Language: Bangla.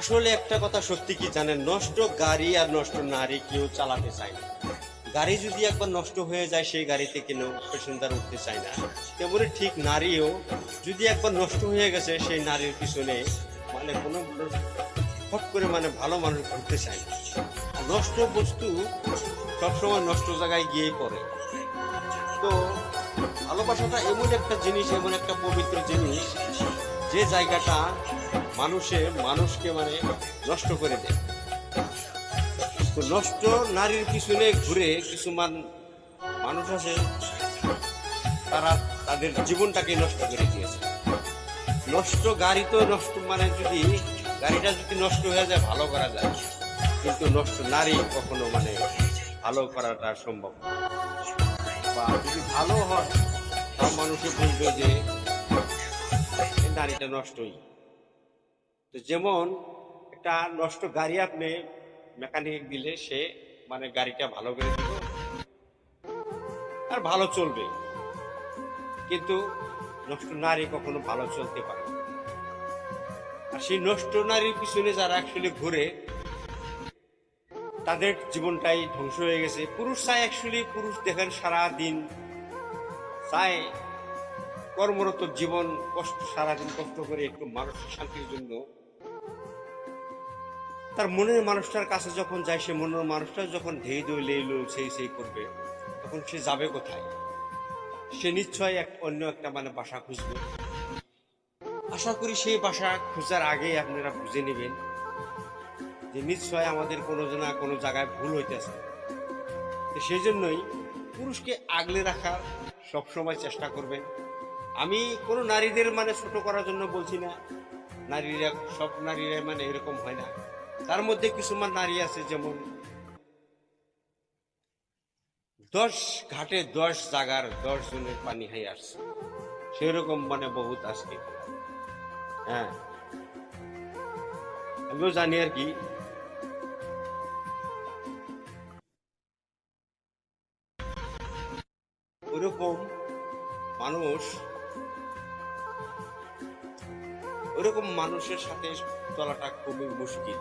আসলে একটা কথা সত্যি কি জানেন? নষ্ট গাড়ি আর নষ্ট নারী কেউ চালাতে চায় না। গাড়ি যদি একবার নষ্ট হয়ে যায়, সেই গাড়িতে কেউ প্যাসেঞ্জার উঠতে চায় না? তেমনি ঠিক নারীও যদি একবার নষ্ট হয়ে গেছে, সেই নারীর পিছনে মানে কোনো হট করে মানে ভালো মানুষ ঘুরতে চায় না। নষ্ট বস্তু সবসময় নষ্ট জায়গায় গিয়েই পড়ে। তো ভালোবাসাটা এমন একটা জিনিস, এমন একটা পবিত্র জিনিস, যে জায়গাটা মানুষে মানুষকে মানে নষ্ট করে দেয়। তো নষ্ট নারীর পিছনে ঘুরে কিছুমান মানুষ আছে, তারা তাদের জীবনটাকে নষ্ট করে দিয়েছে। নষ্ট গাড়ি তো নষ্ট মানে যদি গাড়িটা যদি নষ্ট হয়ে যায়, ভালো করা যায়। কিন্তু নষ্ট নারী কখনো মানে ভালো করাটা সম্ভব। বা যদি ভালো হয়, তাও মানুষে বলবে যে নারীটা নষ্টই। তো যেমন একটা নষ্ট গাড়ি আপনি মেকানিক দিলে সে মানে গাড়িটা ভালো করে দিল আর ভালো চলবে। কিন্তু নষ্ট নারী কখনো ভালো চলতে পারে আর সেই নষ্ট নারীর পিছনে যারা অ্যাকচুয়ালি ঘুরে, তাদের জীবনটাই ধ্বংস হয়ে গেছে। পুরুষ চায় অ্যাকচুয়ালি পুরুষ দেখেন সারা দিন চায় কর্মরত জীবন কষ্ট, সারাদিন কষ্ট করে একটু মানসিক শান্তির জন্য তার মনের মানুষটার কাছে যখন যায়, সে মনের মানুষটা যখন ধেই দই লেইলো সেই সেই করবে, তখন সে যাবে কোথায়? সে নিশ্চয় এক অন্য একটা মানে বাসা খুঁজবে। আশা করি সেই বাসা খোঁজার আগে আপনারা বুঝে নেবেন যে নিশ্চয় আমাদের কোনো না কোনো জায়গায় ভুল হইতেছে। তো সেই জন্যই পুরুষকে আগলে রাখার সবসময় চেষ্টা করবেন। আমি কোনো নারীদের মানে ছোট করার জন্য বলছি না, নারীরা সব নারীরা মানে এরকম হয় না। তার মধ্যে কিছুমান নারী আছে, যেমন দশ ঘাটে দশ জাগার দশ জনের পানি হয়ে আসছে। সেরকম মানে বহুত আজকে। হ্যাঁ। আমিও জানি আর কি। ওরকম মানুষ, ওরকম মানুষের সাথে চলাটা খুবই মুশকিল।